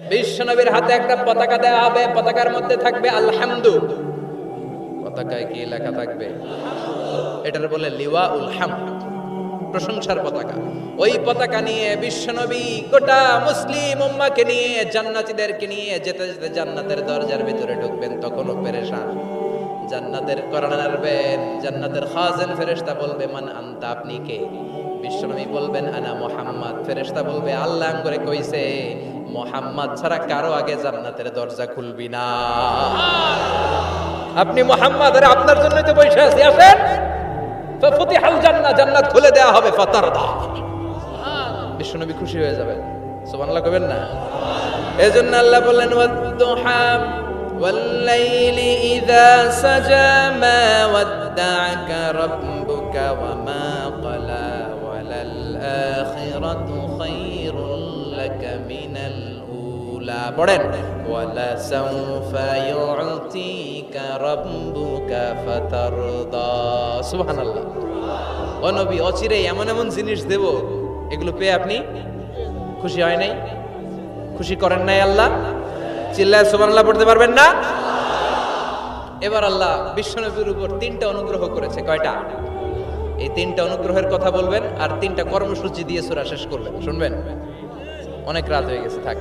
বিশ্বনবীর হাতে একটা পতাকা দেওয়া হবে, পতাকার মধ্যে থাকবে আলহামদু। পতাকায় কি লেখা থাকবে? এটার বলে লিওয়া উল হামদ, প্রশংসার পতাকা। ওই পতাকা নিয়ে বিশ্বনবী গোটা মুসলিম উম্মাকে নিয়ে, জান্নাতীদেরকে নিয়ে যেতে যেতে জান্নাতের দরজার ভিতরে ঢুকবেন, তখনও পেরেশান। জান্নাতের আনবেন জান্নাতের খাজেন ফেরেশতা বলবে, মান আনতা আপনি কে? বিশ্বনবী বলবেন আনা মোহাম্মদ ফেরেশতা বলবে আল্লাহ করে কইছে মোহাম্মদ ছাড়া কারো আগে জান্নাতের দরজা খুলবি না আপনি মোহাম্মদ আরে আপনার জন্যই তো বসে আছি আসেন ফতিহাল জান্নাত জান্নাত খুলে দেওয়া হবে ফাতারদা বিশ্বনবী খুশি হয়ে যাবেন সুবহানাল্লাহ কবেন না এজন্য আল্লাহ বললেন ওয়াদ্দুহা والليل إذا سجى ما ودعك ربك وما قلى পড়েন। ওয়ালা সাউফা ইউতিকা রাব্বুকা ফাতারদা। সুবহানাল্লাহ। ও নবী, অচিরে এমন এমন জিনিস দেব, এগুলো পেয়ে আপনি খুশি হয় নাই? খুশি করেন নাই আল্লাহ? চিল্লায় সুবহানাল্লাহ পড়তে পারবেন না? এবার আল্লাহ বিশ্বনবীর উপর তিনটা অনুগ্রহ করেছে। কয়টা? এই তিনটা অনুগ্রহের কথা বলবেন আর তিনটা কর্মসূচি দিয়ে সুরা শেষ করবেন। শুনবেন? অনেক রাত হয়ে গেছে, থাক।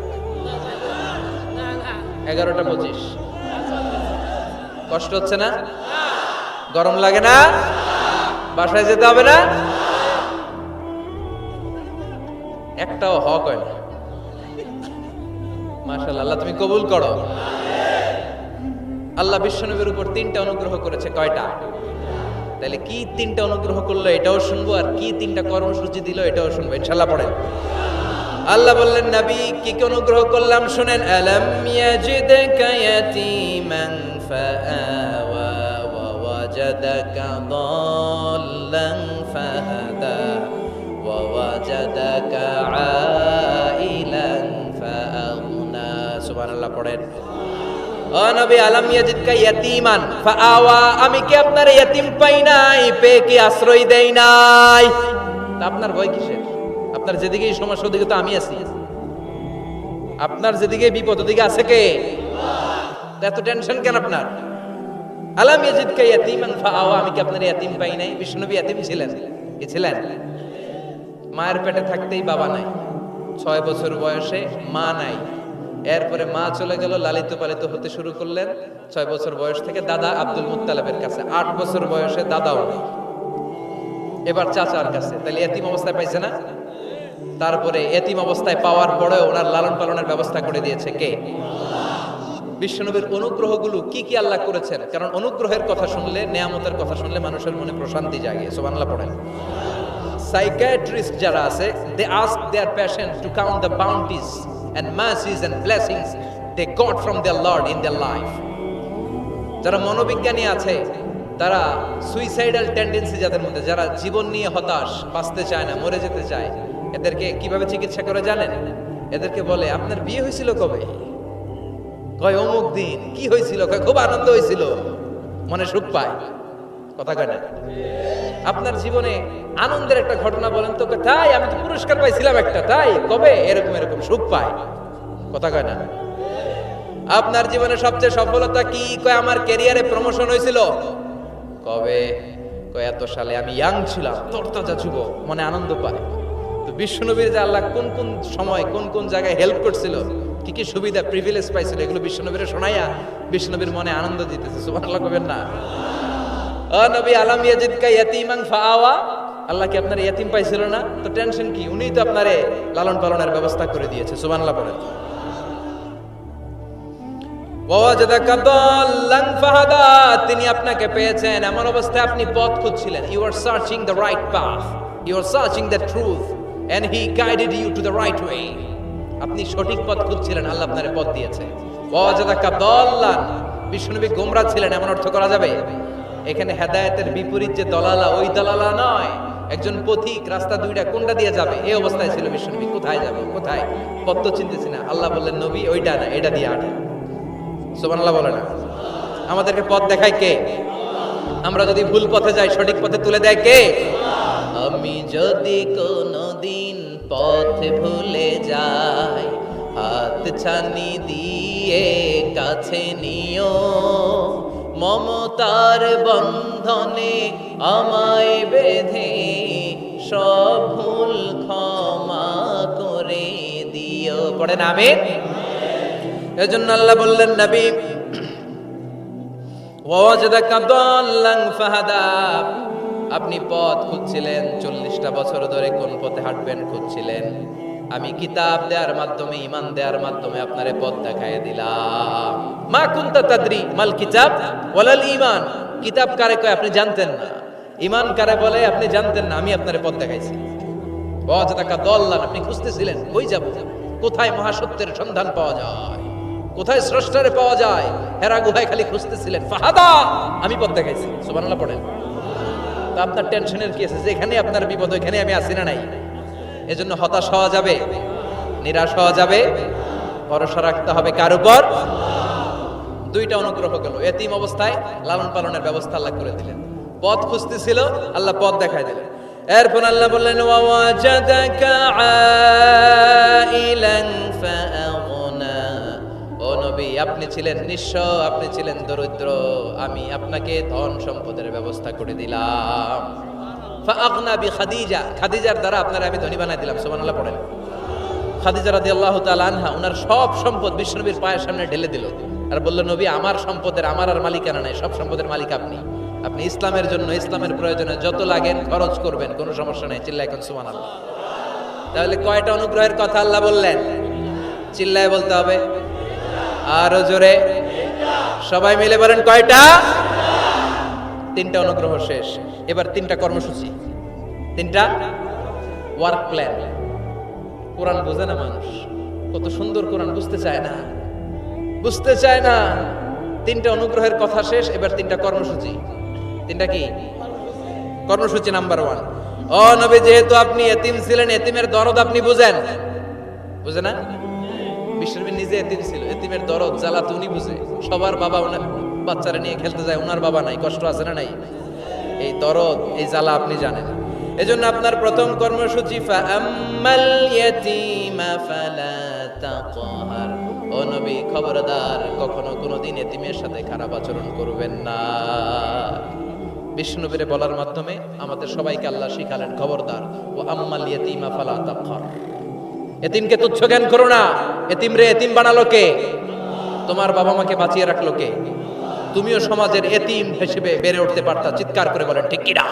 এগারোটা পঁচিশ। কষ্ট হচ্ছে না? গরম লাগে না? বাসায় যেতে হবে না? একটাও হক হয় না। আল্লাহ তুমি কবুল করো। আল্লাহ বিশ্বনবীর উপর তিনটা অনুগ্রহ করেছে, কয়টা? তাহলে কি তিনটা অনুগ্রহ করল এটাও শুনব, আর কি তিনটা কর্মসূচি দিল এটাও শুনব ইনশাল্লাহ পড়েন আল্লাহ বললেন, নবী, কি কি অনুগ্রহ করলাম শুনেন পড়েন। আলাম আমি কি আপনার ইয়াতীম পাই নাই? পেয়ে কি আশ্রয় দেই নাই? আপনার ভয় কিসের? আপনার যেদিকেই সমস্যা, ওদিকে তো আমি আছি। আপনার যেদিকে বিপদ, ওদিকে আছে কে? এত টেনশন কেন আপনার? আলাম আমি কি আপনার ইয়াতীম পাই নাই? ইয়াতীম ছিলেন। ছিলেন? মায়ের পেটে থাকতেই বাবা নাই। ছয় বছর বয়সে মা নাই। এরপরে মা চলে গেল, লালিত পালিত হতে শুরু করলেন। ছয় বছর বয়স থেকে দাদা আব্দুল মুত্তালেবের কাছে। আট বছর বয়সে দাদাও নেই। এবার চাচার কাছে। তাহলে এতিম অবস্থায় পাইছে না? তারপরে এতিম অবস্থায় পাওয়ার পরেও ওনার লালন পালনের ব্যবস্থা করে দিয়েছে কে? বিশ্বনবীর অনুগ্রহগুলো কি কি আল্লাহ করেছেন? কারণ অনুগ্রহের কথা শুনলে, নেয়ামতের কথা শুনলে মানুষের মনে প্রশান্তি জাগে সোবানলা পড়েন। সাইকিয়াট্রিস্ট যারা আছে they ask their patient to count the bounties and mercies and blessings they got from their lord in their life যারা মনোবিজ্ঞানী আছে, তারা সুইসাইডাল টেন্ডেন্সি যাদের মধ্যে, যারা জীবন নিয়ে হতাশ, বাঁচতে চায় না, মরে যেতে চায় এদেরকে কীভাবে চিকিৎসা করে জানেন? এদেরকে বলে, আপনার বিয়ে হয়েছিল কবে? কয়, অমুক দিন। কি হয়েছিল? কয়, খুব আনন্দ হয়েছিল। মনে সুখ পায়। কথা কয় না? আপনার জীবনে আনন্দের একটা ঘটনা বলেন তো তাই, আমি তো পুরস্কার পাইছিলাম একটা, তাই, কবে? এরকম এরকম সুখ পায়। কথা কয় না? আপনার জীবনে সবচেয়ে সফলতা কি? কয়, আমার ক্যারিয়ারে প্রমোশন হয়েছিল। কবে? কয়, এত সালে আমি ইয়াং ছিলাম। তরতাজা যুবক। মনে আনন্দ পায়। বিশ্বনবীর যে আল্লাহ কোন কোন সময়, কোন কোন জায়গায় হেল্প করছিল, কি কি সুবিধা প্রিভিলেজ পাইছিল, এগুলো বিশ্বনবীরে শোনাইয়া বিশ্বনবীর মনে আনন্দ দিতেছে। সুবহানাল্লাহ কবেন না। নবী, আলাম ইয়াজিদকা ইয়াতীমান ফাআওয়া? আল্লাহ কি আপনার ইয়াতিম পাইছিল না? তো টেনশন কি? উনিই তো আপনারে লালন পালনের ব্যবস্থা করে দিয়েছে, সুবহানাল্লাহ ফাহাদা, তিনি আপনাকে পেয়েছেন। এমন অবস্থায় আপনি পথ খুঁজছিলেন। You are searching the right path you are searching the truth and he guided to the right way আপনি সঠিক পথ খুঁজছিলেন, আল্লাহ আপনারে পথ দিয়েছে। ওয়াজাদাকা দাল্লান বিষ্ণুনবী গোমরা ছিলেন, এমন অর্থ করা যাবে? এখানে হেদায়েতের বিপরীত যে দলালা, ওই দলালা নয়। একজন পথিক রাস্তা দুইটা কোনটা দিয়ে যাবে? এই অবস্থায় ছিল বিষ্ণুনবী কোথায় যাবে? কোথায়? পথ তো চিনতেছি না। আল্লাহ বললেন, নবী, ওইটা না, এটা দিয়ে আটে। সুবহানাল্লাহ বলে না। আমাদেরকে পথ দেখায় কে? আমরা যদি ভুল পথে যাই, সঠিক পথে তুলে দেয় কে? আমি যদি কোনো দিন পথ ভুলে যাই, হাত ছানি দিয়ে কাছে নিও। মমতার বন্ধনে আমায় বেঁধে সব ভুল ক্ষমা করে দিও। পড়েন আমি? এজন্য আল্লাহ বললেন, নবী ওয়াজদাকা দাল্লান ফাহাদা। আপনি পথ খুঁজছিলেন, চল্লিশটা বছর ধরে কোন পথে হাঁটবেন খুঁজছিলেন। আমি কিতাব দেওয়ার মাধ্যমে, ইমান দেওয়ার মাধ্যমে আপনারে পথ দেখায় দিলাম। মা কুন্তা তাদরি মাল কিতাব ওয়ালাল ইমান কিতাব কারে কয় আপনি জানতেন না। ইমান কারে বলে আপনি জানতেন না, আমি আপনারে পথ দেখাইছি। ওয়াজদাকা দাল্লান আপনি খুঁজতেছিলেন, কই যাব? কোথায় মহাসত্যের সন্ধান পাওয়া যায়? কোথায় স্রষ্টারে পাওয়া যায়? হেরা গুহায় খালি খুঁজতেছিলেন। ফাহাদা! আমি পথ দেখাইছি। সুবহানাল্লাহ পড়েন। আপনার টেনশনের কি আছে? যেখানে আপনার বিপদ, ওইখানে আমি আছি না নাই? এজন্য হতাশ হওয়া যাবে? নিরাশ হওয়া যাবে? ভরসা রাখতে হবে কার উপর? দুইটা অনুগ্রহ গেল। এতিম অবস্থায় লালন পালনের ব্যবস্থা আল্লাহ করে দিলেন। পথ খুঁজতেছিল, আল্লাহ পথ দেখায় দিলেন। এরপর আল্লাহ বললেন, ওয়া ওয়াজাদাকা আইলান ও নবী আপনি ছিলেন নিঃস্ব, আপনি ছিলেন দরিদ্র। আমি আপনাকে ধন সম্পদের ব্যবস্থা করে দিলাম। খাদিজা খাদিজার দ্বারা আমি ধনী বানাই দিলাম আনহা সব সম্পদ পায়ের সামনে ঢেলে দিল। আর নবী, আমার সম্পদের, আমার আর সব সম্পদের মালিক আপনি। আপনি ইসলামের জন্য, ইসলামের প্রয়োজনে যত লাগেন, খরচ করবেন, কোনো সমস্যা নেই চিল্লা এখন সুবহানাল্লাহ। তাহলে কয়টা অনুগ্রহের কথা আল্লাহ বললেন? চিল্লায় বলতে হবে। আরও জোরে। সবাই মিলে বলেন কয়টা? তিনটা অনুগ্রহ শেষ। এবার তিনটা কর্মসূচি। তিনটা ওয়ার্ক প্ল্যান কোরআন বোঝে না মানুষ। কত সুন্দর কোরআন, বুঝতে চায় না। বুঝতে চায় না। তিনটা অনুগ্রহের কথা শেষ, এবার তিনটা কর্মসূচি। তিনটা কি? কর্মসূচি নাম্বার ওয়ান ও নবী, যেহেতু আপনি এতিম ছিলেন, এতিমের দরদ আপনি বুঝেন। বুঝে না? বিশ্বনবী নিজে এতিম ছিল, এতিমের দরদ, জ্বালা তো উনি বুঝে। সবার বাবা ওনার বাচ্চারা নিয়ে খেলতে যায় ওনার বাবা নাই, কষ্ট আছে না নাই? এই দরদ, এই জ্বালা আপনি জানেন। এজন্য আপনার প্রথম কর্মসূচি, ফাআম্মাল ইয়াতীমা ফালা তাকহার ও নবী, খবরদার, কখনো কোনোদিন এতিমের সাথে খারাপ আচরণ করবেন না। বিষ্ণুবীরে বলার মাধ্যমে আমাদের সবাইকে আল্লাহ শিখালেন, খবরদার ও আম্মাল ইয়াতীমা ফালা তাকহার এতিমকে তুচ্ছ জ্ঞান করো না। এতিম রে, এতিম বানালো কে? তোমার বাবা মাকে বাঁচিয়ে রাখল কে? তুমিও সমাজের এতিম হিসেবে বেড়ে উঠতে পারতা, চিৎকার করে বলেন, ঠিক কিনা?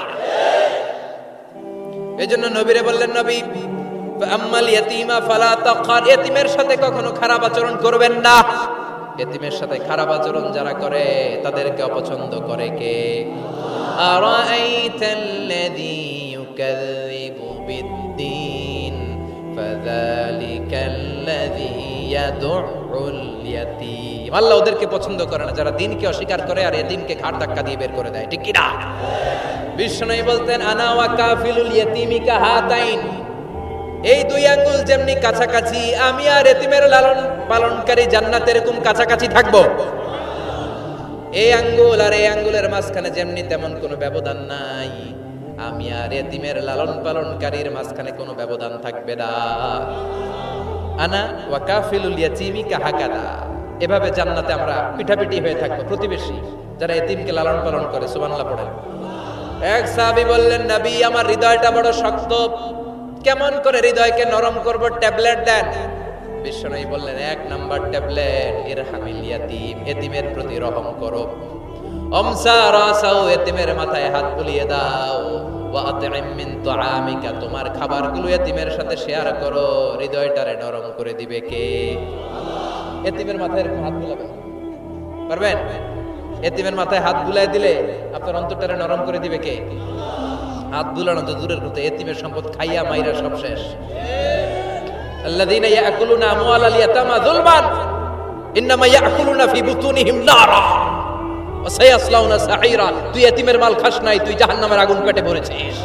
এই জন্য নবীরে বললেন, নবী আম্মাল ইয়াতিমা ফালা তাকহার এতিমের সাথে কখনো খারাপ আচরণ করবেন না। এতিমের সাথে খারাপ আচরণ যারা করে, তাদেরকে অপছন্দ করে কে? আরাআইতাল্লাযী ইউকাযযিবু। আল্লাহ ওদেরকে পছন্দ করে না, যারা দিনকে অস্বীকার করে আর এতিমকে ঘাট ধাক্কা দিয়ে বের করে দেয়, ঠিক না বিষ্ণু বলতেন, আনা ওয়া কাফিলুল ইয়াতীমি কাহাতাইন। এই দুই আঙ্গুল যেমনি কাছাকাছি, আমি আর এতিমের লালন পালনকারী জান্নাত এরকম কাছাকাছি থাকব। এই আঙ্গুল আর এই আঙ্গুলের মাঝখানে যেমনি তেমন কোনো ব্যবধান নাই। আমি আর এতিমের লালন পালনকারীর মাঝখানে কোনো ব্যবধান থাকবে না। আনা ওয়া কাফিলুল ইয়াতীমি কাহাকাদা। এভাবে জান্নাতে আমরা পিঠাপিঠি হয়ে থাকব, প্রতিবেশী, যারা এতিমকে লালন পালন করে, সুবহানাল্লাহ পড়েন। এক সাহাবী বললেন, নবী, আমার হৃদয়টা বড় শক্ত। কেমন করে হৃদয়কে নরম করব? ট্যাবলেট দেন। বিশ্বনবী বললেন, এক নাম্বার ট্যাবলেট, ইরহামিল ইয়াতীম, এতিমের প্রতি রহম করো। অমসা রাসাও এতিমের মাথায় হাত বুলিয়ে দাও। তোমার খাবারগুলো এতিমের সাথে শেয়ার করো। হৃদয়টারে নরম করে দিবে কে? এতিমের মাথায় হাত বুলাবেন পারবেন? এতিমের মাথায় হাত বুলাই দিলে আপনার অন্তরটারে নরম করে দিবে কে? হাত বুলানো তো দূরের কথা, এতিমের সম্পদ খাইয়া মাইরা সব শেষ। আল্লাযীনা ইয়াকুলুনা আমওয়ালাল ইয়াতামা যুলমান, ইন্নামা ইয়াকুলুনা ফি বুতুনিহিম নারা। তুই এতিমের মাল খাস নাই, তুই জাহান্নামের আগুন পেটে ভরেছিস।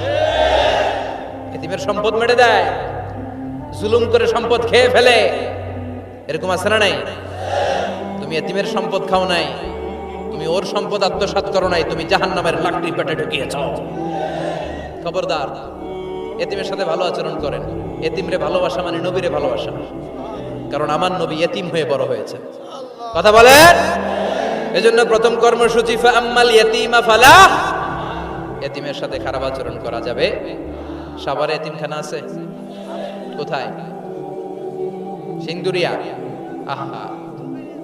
এতিমের সম্পদ মেরে দেয়, জুলুম করে সম্পদ খেয়ে ফেলে। এরকম আছে না নাই? তুমি এতিমের সম্পদ খাও নাই, তুমি ওর সম্পদ আত্মসাৎ করো নাই, তুমি জাহান্নামের লাকড়ি পেটে ঢুকিয়েছ। খবরদার, এতিমের সাথে ভালো আচরণ করেন। এতিমরে ভালোবাসা মানে নবীরে ভালোবাসা। কারণ আমার নবী এতিম হয়ে বড় হয়েছে। কথা বলেন? এজন্য প্রথম কর্মসূচি আম্মাল ইয়াতিমা ফালা এতিমের সাথে খারাপ আচরণ করা যাবে। সাভারে এতিমখানা আছে? কোথায়? সিন্দুরিয়া? আহা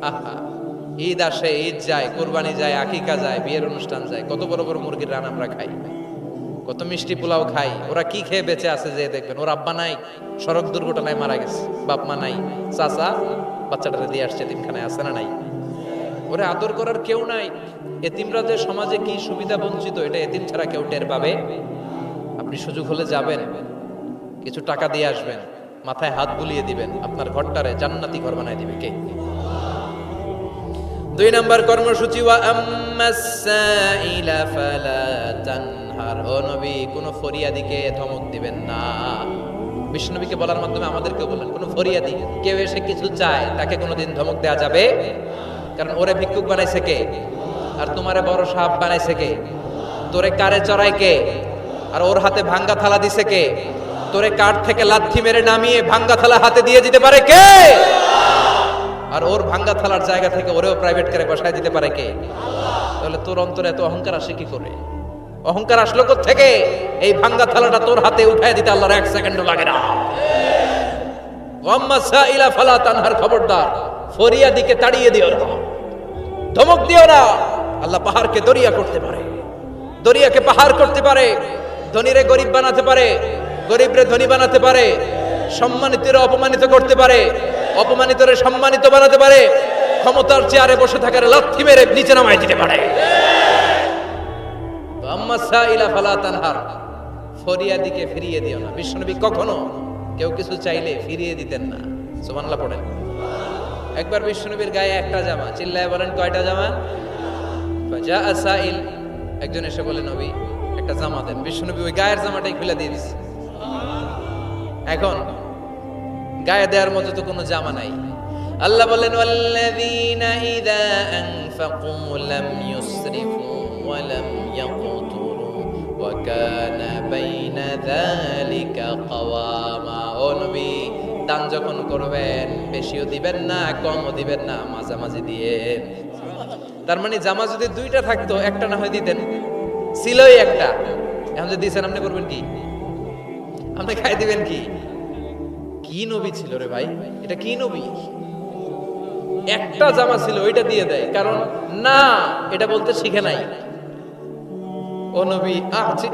আহা। ঈদ আসে, ঈদ যায়, কোরবানি যায়, আকিকা যায়, বিয়ের অনুষ্ঠান যায়। কত বড় বড় মুরগির রান আমরা খাই। কত মিষ্টি পোলাও খাই। ওরা কি খেয়ে বেঁচে আছে যে দেখবেন। ওর আব্বা নাই, সড়ক দুর্ঘটনায় মারা গেছে। বাপ মা নাই। চাচা বাচ্চাটারে দিয়ে আসছে এতিমখানায় আছে না নাই? ওরে আদর করার কেউ নাই। এতিমরা যে সমাজে কি সুবিধা বঞ্চিত, এটা এতিম ছাড়া কেউ টের পাবে? আপনি সুযোগ হলে যাবেন। কিছু টাকা দিয়ে আসবেন। মাথায় হাত বুলিয়ে দিবেন। আপনার ঘরটারে জান্নাতি ঘর বানায় দিবে কে? দুই নম্বর কর্মসূচি ও নবী, কোন ফরিয়াদিকে ধমক দিবেন না। বিষ্ণুনবীকে বলার মাধ্যমে আমাদেরকে বলেন কোন ফরিয়াদি, কেউ এসে কিছু চায়, তাকে কোনোদিন ধমক দেওয়া যাবে? কারণ ওরে ভিক্ষুক বানাইছে কে? আর তোমারে বড় সাপ বানাইছে কে? তোরে কারে চড়াই কে? আর ওর হাতে ভাঙ্গা থালা দিছে কে? তোরে কাঠ থেকে লাথি মেরে নামিয়ে ভাঙ্গা থালা হাতে দিয়ে দিতে পারে কে? আর ওর ভাঙ্গা থালার জায়গা থেকে ওরেও প্রাইভেট করে বসায় দিতে পারে কে? তাহলে তোর অন্তরে এত অহংকার আসে কি করে? অহংকার আসলো থেকে এই ভাঙ্গা থালাটা তোর হাতে উঠায় দিতে আল্লাহর এক সেকেন্ডও লাগে না। খবরদার। ফরিয়াদিকে তাড়িয়ে দিও না। ধমক দিও না। আল্লাহ পাহাড়কে দরিয়া করতে পারে। দরিয়াকে পাহাড় করতে পারে। ধনীরে গরিব বানাতে পারে। গরিবরে ধনী বানাতে পারে। সম্মানিতরে অপমানিত করতে পারে। অপমানিতরে সম্মানিত বানাতে পারে। ক্ষমতার চেয়ারে বসে থাকার লাথি মেরে নিচে নামাই দিতে পারে। ফরিয়াদিকে ফিরিয়ে দিও না। বিশ্বনবী কখনো কেউ কিছু চাইলে ফিরিয়ে দিতেন না। সুবহানাল্লাহ পড়েন। একবার বিশ্বনবীর গায়ে একটা জামা, চিল্লায় বলেন, কয়টা জামা? যা আসাইল একজন এসে বলে, নবী, একটা জামা দেন। বিশ্বনবী ওই গায়ের জামাটাই খুলে দিয়ে দিছে। এখন গায়ে দেওয়ার মতো তো কোনো জামা নাই। আল্লাহ বলেন, ওয়াল্লাযীনা ইযা আনফাকু লাম ইউসরিফু ওয়া লাম ইয়াকতুরু ওয়া কানা বাইনা যালিকা কাওয়ামা। ও নবী দান যখন করবেন, বেশিও দিবেন না, কমও দিবেন না, মাঝামাঝি দিয়ে। তার মানে জামা যদি দুইটা থাকতো, একটা না হয় দিতেন। ছিলই একটা। এখন যদি দিয়েছেন আপনি করবেন কি? আপনি খাই দিবেন কি? কি নবী ছিল রে ভাই? এটা কি নবী? একটা জামা ছিল, ওইটা দিয়ে দেয়। কারণ, না, এটা বলতে শিখে নাই। ও নবী, আহ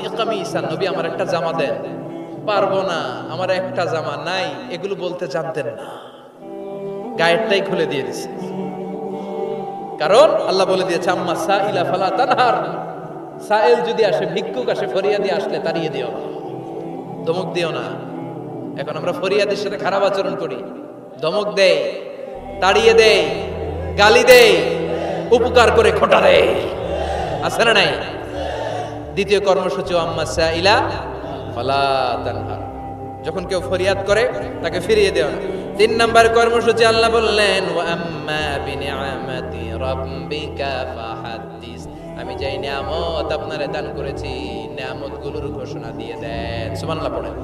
নবী আমার একটা জামা দেন। পারব না, আমার একটা জামা নাই, এগুলো বলতে জানতেন না। গায়েরটাই খুলে দিয়ে দিছে। কারণ আল্লাহ বলে দিয়েছে, আম্মা সাইলা ফালা তানহার। সাইল যদি আসে, ভিক্ষুক আসে, ফরিয়াদি আসলে তাড়িয়ে দিও না, ধমক দিও না। এখন আমরা ফরিয়াদের সাথে খারাপ আচরণ করি। ধমক দেই, তাড়িয়ে দেই, গালি দেই, উপকার করে খোটা দেয় আছে না নাই? দ্বিতীয় কর্মসূচি, আম্মা সাইলা ফালা যখন কেউ ফরিয়াদ করে, তাকে ফিরিয়ে দেওয়া তিন নাম্বার কর্মসূচি আল্লাহ বললেন আমি যেই নিয়ামত আপনারে দান করেছি, নিয়ামতগুলোর ঘোষণা দিয়ে দেন। সুবহানাল্লাহ পড়েন।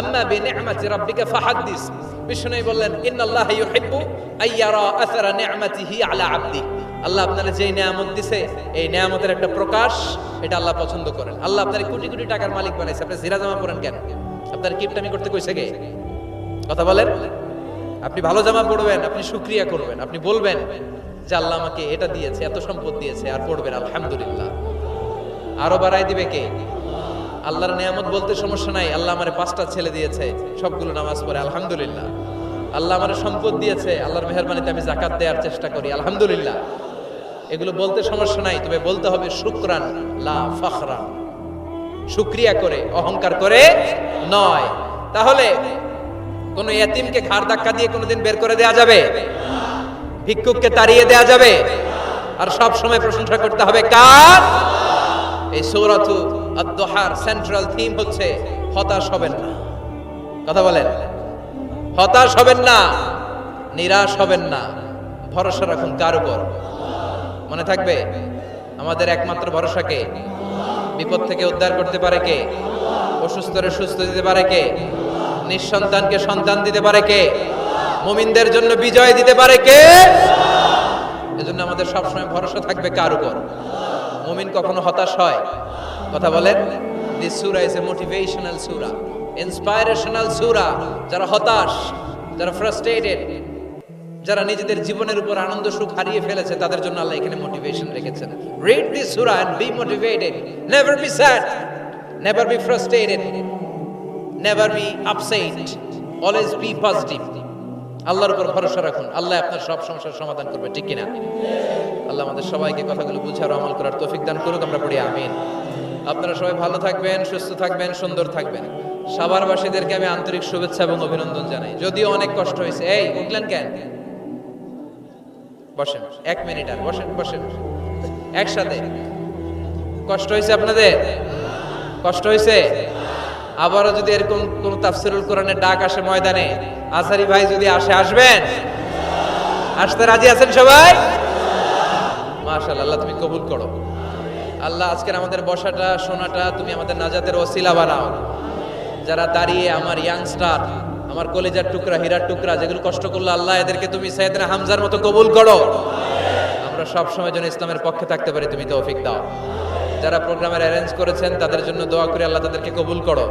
আম্মা বি বিনিআমাতি রাব্বিকা ফাহাদ্দিস। বিষ্ণু বললেন, ইন্নাল্লাহ ইউহিব্বু আইয়ারা আসারা নিআমাতিহি আলা আবদি। আল্লাহ আপনার যেই নিয়ামত দিছে, এই নিয়ামতের একটা প্রকাশ, এটা আল্লাহ পছন্দ করেন। আল্লাহ আপনার কোটি কোটি টাকার মালিক বানাইছে। আপনি জিরা জামা পরেন কেন? আপনার কিপটামি করতে কইছে কে? কথা বলেন? আপনি ভালো জামা পরবেন, আপনি শুক্রিয়া করবেন, আপনি বলবেন যে আল্লাহ আমাকে এটা দিয়েছে, এত সম্পদ দিয়েছে, আর পড়বেন, আলহামদুলিল্লাহ। আরও বাড়াই দিবে কে? আল্লাহর নিয়ামত বলতে সমস্যা নাই, আল্লাহ আমার পাঁচটা ছেলে দিয়েছে, সবগুলো নামাজ পড়ে, আলহামদুলিল্লাহ। আল্লাহ আমার সম্পদ দিয়েছে, আল্লাহর মেহরবানিতে আমি জাকাত দেওয়ার চেষ্টা করি, আলহামদুলিল্লাহ। এগুলো বলতে সমস্যা নাই, তবে বলতে হবে শুক্রান, লা ফখরান শুক্রিয়া করে, অহংকার করে নয়। তাহলে কোন ইয়াতিমকে ঘাড় ধাক্কা দিয়ে কোনোদিন বের করে দেয়া যাবে? ভিক্ষুককে তাড়িয়ে দেয়া যাবে? আর সব সময় প্রশংসা করতে হবে কার? এই সৌরাতু আদ-দোহার সেন্ট্রাল থিম হচ্ছে, হতাশ হবেন না। কথা বলেন। হতাশ হবেন না, নিরাশ হবেন না। ভরসা রাখুন কার উপর? মনে থাকবে? আমাদের একমাত্র ভরসাকে বিপদ থেকে উদ্ধার করতে পারে কে? অসুস্থরে সুস্থ দিতে পারে কে? নিঃসন্তানকে সন্তান দিতে পারে কে? মুমিনদের জন্য বিজয় দিতে পারে কে? এজন্য আমাদের সবসময় ভরসা থাকবে কার উপর? মুমিন কখনো হতাশ হয়? কথা বলেন। দিস সূরা ইজ এ মোটিভেশনাল সূরা ইন্সপাইরেশনাল সূরা যারা হতাশ, যারা ফ্রাস্ট্রেটেড যারা নিজেদের জীবনের উপর আনন্দ, সুখ হারিয়ে ফেলেছে, তাদের জন্য আল্লাহ এখানে মোটিভেশন রেখেছেন। Read this Surah and be motivated never be sad never be frustrated never be upset always be positive আল্লাহর উপর ভরসা রাখুন। আল্লাহ আপনার সব সমস্যার সমাধান করবে, ঠিক কিনা? আল্লাহ আমাদের সবাইকে কথাগুলো বুঝার আমল করার তৌফিক দান করুক, আমরা পড়ি, আমিন। আপনারা সবাই ভালো থাকবেন, সুস্থ থাকবেন, সুন্দর থাকবেন। সাভারবাসীদেরকে আমি আন্তরিক শুভেচ্ছা এবং অভিনন্দন জানাই। যদিও অনেক কষ্ট হয়েছে। এই, উঠলেন কেন? বসেন, এক মিনিট আর, বসেন বসেন। একসাথে। কষ্ট হয়েছে আপনাদের? কষ্ট হয়েছে? আবারও যদি এরকম কোন তাফসিরুল কোরআনের ডাক আসে ময়দানে আসারি ভাই যদি আসে, আসবেন? আসতে রাজি আছেন সবাই? মাশাআল্লাহ, আল্লাহ তুমি কবুল করো। আল্লাহ আজকের আমাদের বসাটা, শোনাটা, তুমি আমাদের নাজাতের ওসিলা বানাও। যারা দাঁড়িয়ে আমার ইয়াংস্টার আমার কলেজার টুকরা, হীরার টুকরা, যেগুলো কষ্ট করল আল্লাহ, এদেরকে তুমি সাইদনা হামজার মতো কবুল করো। আমরা সব সময় যেন ইসলামের পক্ষে থাকতে পারি, তুমি তৌফিক দাও। যারা প্রোগ্রামের অ্যারেঞ্জ করেছেন, তাদের জন্য দোয়া করে আল্লাহ তাদেরকে কবুল করো।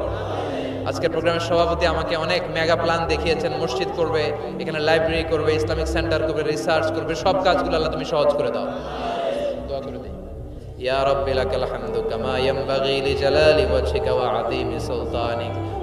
আজকের প্রোগ্রামের সভাপতি আমাকে অনেক মেগা প্ল্যান দেখিয়েছেন, মসজিদ করবে, এখানে লাইব্রেরি করবে, ইসলামিক সেন্টার করবে রিসার্চ করবে, সব কাজগুলো আল্লাহ তুমি সহজ করে দাও। দোয়া করে দিই। ইয়া রব্বিল আকাল হামদু কামা ইয়ামবাগি লিজালালি ওয়াজহিকা ওয়া আযীমি সুলতানিক।